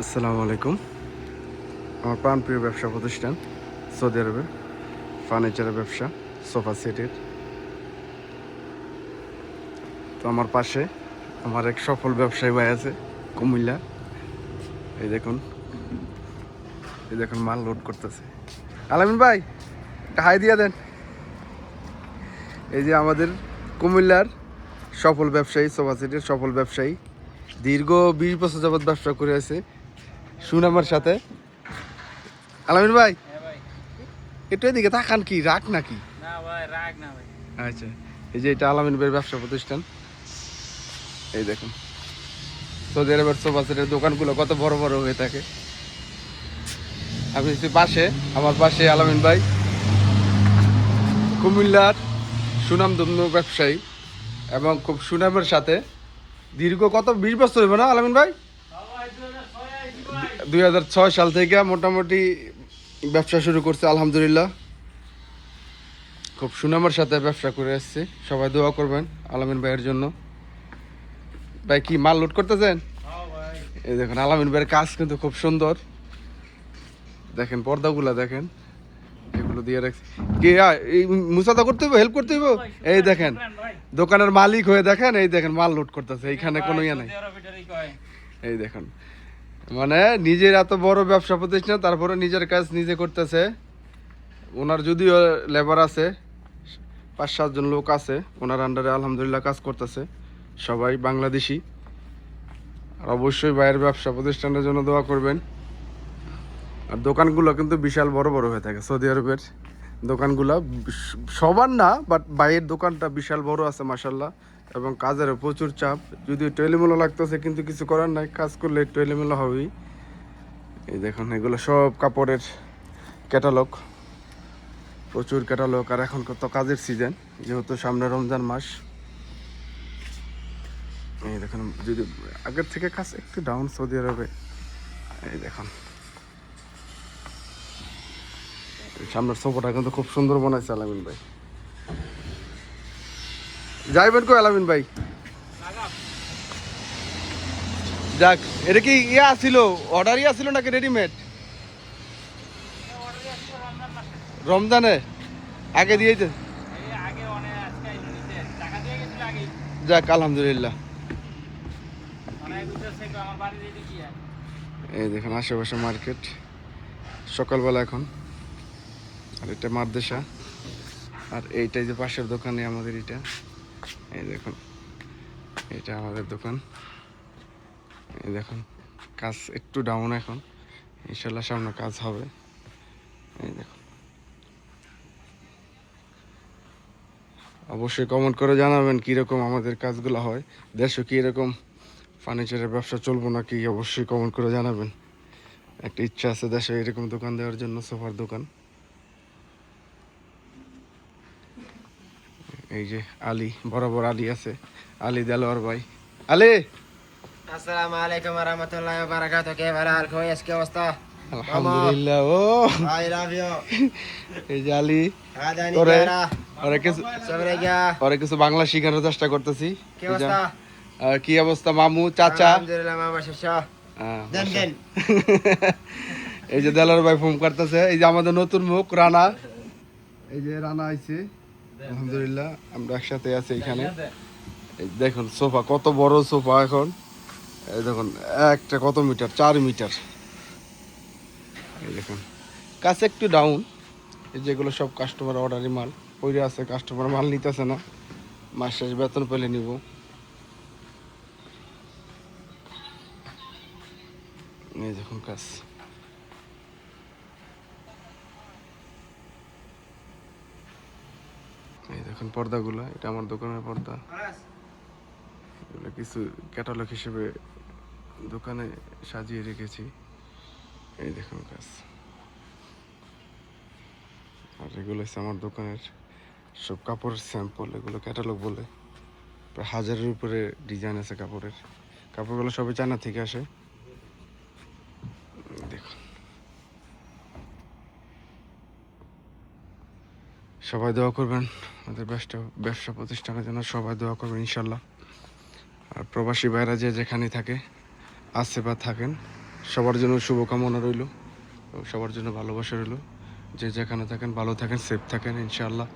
আসসালামু আলাইকুম। আমার প্রাণপ্রিয় ব্যবসা প্রতিষ্ঠান সৌদি আরবের ফার্নিচারের ব্যবসা, সোফা সেটের। তো আমার পাশে আমার এক সফল ব্যবসায়ী ভাই আছে, কুমিল্লা। এই দেখুন এই দেখুন, মাল লোড করতেছে। আলামিন ভাই হাই দিয়া দেন। এই যে আমাদের কুমিল্লার সফল ব্যবসায়ী, সোফা সেটের সফল ব্যবসায়ী, দীর্ঘ বিশ বছর যাবৎ ব্যবসা করে আছে। সুনামের সাথে। আলামিন ভাই হ্যাঁ একটু এদিকে তাকান কি নাকি? রাগ না ভাই। আচ্ছা এই যে এটা আলামিন ভাইয়ের ব্যবসা প্রতিষ্ঠান। এই দেখুন সৌদি আরবের সোফা সেটের দোকানগুলো কত বড় বড় হয়ে থাকে। আমি পাশে আমার পাশে আলামিন ভাই। কুমিল্লার সুনাম সুনামধন্য ব্যবসায়ী এবং খুব সুনামের সাথে দীর্ঘ কত বিশ বছর হবে না আলামিন ভাই? দুই হাজার ছয় সাল থেকে মোটামুটি ব্যবসা শুরু করছে, আলহামদুলিল্লাহ। খুব সুনামের সাথে ব্যবসা করে আসছে। সবাই দোয়া করবেন আলামিন ভাইয়ের জন্য। ভাই, কি মাল লোড করতেছেন? এই দেখুন, আলামিন ভাইয়ের কাজ কিন্তু খুব সুন্দর। দেখেন, পর্দাগুলা দেখেন। এগুলো দিয়ে রাখছি। কি এই মুসাদা করতে হইব, হেল্প করতে হইব? এই দেখেন, দোকানের মালিক হয়ে দেখেন, এই দেখেন, মাল লোড করতেছে। এইখানে কোনো ইয়ে নাই। এই দেখুন মানে নিজের এত বড় ব্যবসা প্রতিষ্ঠান, তারপরে নিজের কাজ নিজে করতেছে। ওনার যদিও লেবার আছে, পাঁচ সাতজন লোক আছে, ওনার আন্ডারে আলহামদুলিল্লাহ কাজ করতেছে, সবাই বাংলাদেশি। আর অবশ্যই বাইরের ব্যবসা প্রতিষ্ঠানের জন্য দোয়া করবেন। আর দোকানগুলো কিন্তু বিশাল বড় বড় হয়ে থাকে, সৌদি আরবের দোকানগুলো, সবার না বাট বাইরের দোকানটা বিশাল বড় আছে মাসাল্লাহ এবং কাজেরও প্রচুর চাপ। যদিও একটু এলোমেলো লাগতেছে, কিন্তু কিছু করার নাই। কাজ করলে একটু এলোমেলো হবেই। এই দেখুন, এগুলো সব কাপড়ের ক্যাটালগ। প্রচুর ক্যাটালগ। আর এখন তো কাজের সিজন যেহেতু সামনে রমজান মাস। এই দেখুন, যদি আগের থেকে কাজ একটু ডাউন সৌদি আরবে। এই দেখুন। সামনের সোফাটা কিন্তু খুব সুন্দর বানাইছে আলামিন ভাই। যাইবেন কো আলামিন ভাই? যাক, এটা কি ইয়ে আসিল অর্ডারই আসিল নাকি রেডিমেড রমজানে? আগে দিয়েছে যাক, আলহামদুলিল্লাহ। এই দেখুন, আশেপাশে মার্কেট। সকালবেলা এখন। আর এটা মাদ্রাসা। আর এইটাই যে পাশের দোকানে আমাদের এটা। এই দেখুন, এটা আমাদের দোকান। এই দেখুন, কাজ একটু ডাউন এখন। ইনশাল্লাহ সামনে কাজ হবে। এই দেখুন। অবশ্যই কমেন্ট করে জানাবেন কীরকম আমাদের কাজগুলো হয়। দেশও কীরকম ফার্নিচারের ব্যবসা চলবো নাকি অবশ্যই কমেন্ট করে জানাবেন। একটা ইচ্ছা আছে দেশে এরকম দোকান দেওয়ার জন্য, সোফার দোকান। এই যে আলী বরাবর আলী আছে। আলী দেলোয়ার ভাই। আলী! আসসালামু আলাইকুম ওয়া রাহমাতুল্লাহি ওয়া বারাকাতুহু। কে ভালো আর কোয়েস আজকে অবস্থা? আলহামদুলিল্লাহ ও। I love you. এই যে আলী তোরে আরে কিছু সবরে গিয়া আরে কিছু বাংলা শেখানোর চেষ্টা করতেছি। কি অবস্থা? আর কি অবস্থা মামু চাচা? আলহামদুলিল্লাহ মামা শেষা হ্যাঁ, দেন দেন। এই যে দেলোয়ার ভাই ফোন করতেছে। এই যে আমাদের নতুন মুখ রানা। এই যে রানা আইছে। আলহামদুলিল্লাহ আমরা একসাথে আছি এখানে। এই দেখুন সোফা কত বড় সোফা এখন। এই দেখুন একটা কত মিটার? চার মিটার। এই দেখুন কাছে একটু ডাউন এই যেগুলো সব কাস্টমার অর্ডারি মাল পইরে আছে কাস্টমার মাল নিতেছে না। মাস শেষ বেতন পেলে নিব। এই দেখুন কাজ এই দেখুন পর্দাগুলো, এটা আমার দোকানের পর্দা। এগুলো কিছু ক্যাটালগ হিসেবে দোকানে সাজিয়ে রেখেছি। এই দেখুন কাজ আর এগুলো হচ্ছে আমার দোকানের সব কাপড়ের স্যাম্পল এগুলো ক্যাটালগ বলে। প্রায় হাজারের উপরে ডিজাইন আছে কাপড়ের। কাপড়গুলো সবই চায়না থেকে আসে দেখুন সবাই দোয়া করবেন। আমাদের ব্যবসা ব্যবসা প্রতিষ্ঠানের জন্য সবাই দোয়া করবেন ইনশাল্লাহ আর প্রবাসী ভাইরা যে যেখানে থাকে আসে বা থাকেন, সবার জন্য শুভকামনা রইল সবার জন্য ভালোবাসা রইল। যে যেখানে থাকেন, ভালো থাকেন সেফ থাকেন, ইনশাআল্লাহ।